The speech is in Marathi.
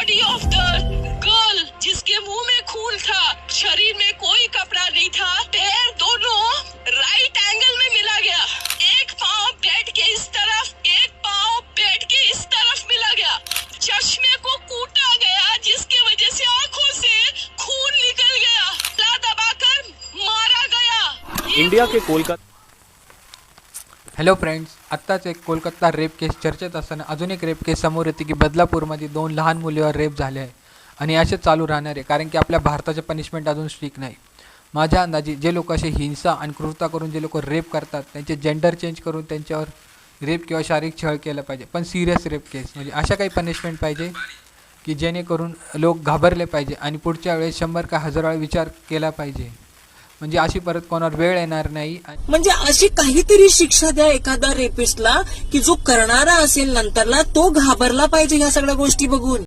बॉडी ऑफ़ द गर्ल जिसके मुँह में खून था शरीर में कोई कपड़ा नहीं था पैर दोनों राइट एंगल में मिला गया। एक पाँव बेड के इस तरफ़ एक पाँव बेड के इस तरफ़ मिला गया। चश्मे को कूटा गया जिसके वजह से आँखों से खून निकल गया। दबाकर मारा गया। इंडिया के कोलकाता हॅलो फ्रेंड्स आत्ताच एक कोलकाता रेप केस चर्चेत असताना अजून एक रेप केस समोर येते की बदलापूरमध्ये दोन लहान मुलीवर रेप झाले आहे आणि असे चालू राहणार आहे कारण की आपल्या भारताचे पनिशमेंट अजून स्ट्रिक नाही. माझ्या अंदाजे जे लोक असे हिंसा आणि क्रूरता करून जे लोक रेप करतात त्यांचे जेंडर चेंज करून त्यांच्यावर रेप किंवा शारीरिक छळ केलं पाहिजे पण सिरियस रेप केस म्हणजे अशा काही पनिशमेंट पाहिजे की जेणेकरून लोक घाबरले पाहिजे आणि पुढच्या वेळेस शंभर का हजार वेळा विचार केला पाहिजे. म्हणजे अशी परत कोणावर वेळ येणार नाही. म्हणजे अशी काहीतरी शिक्षा द्या एखाद्या रेपिस्टला की जो करणारा असेल नंतरला तो घाबरला पाहिजे ह्या सगळ्या गोष्टी बघून.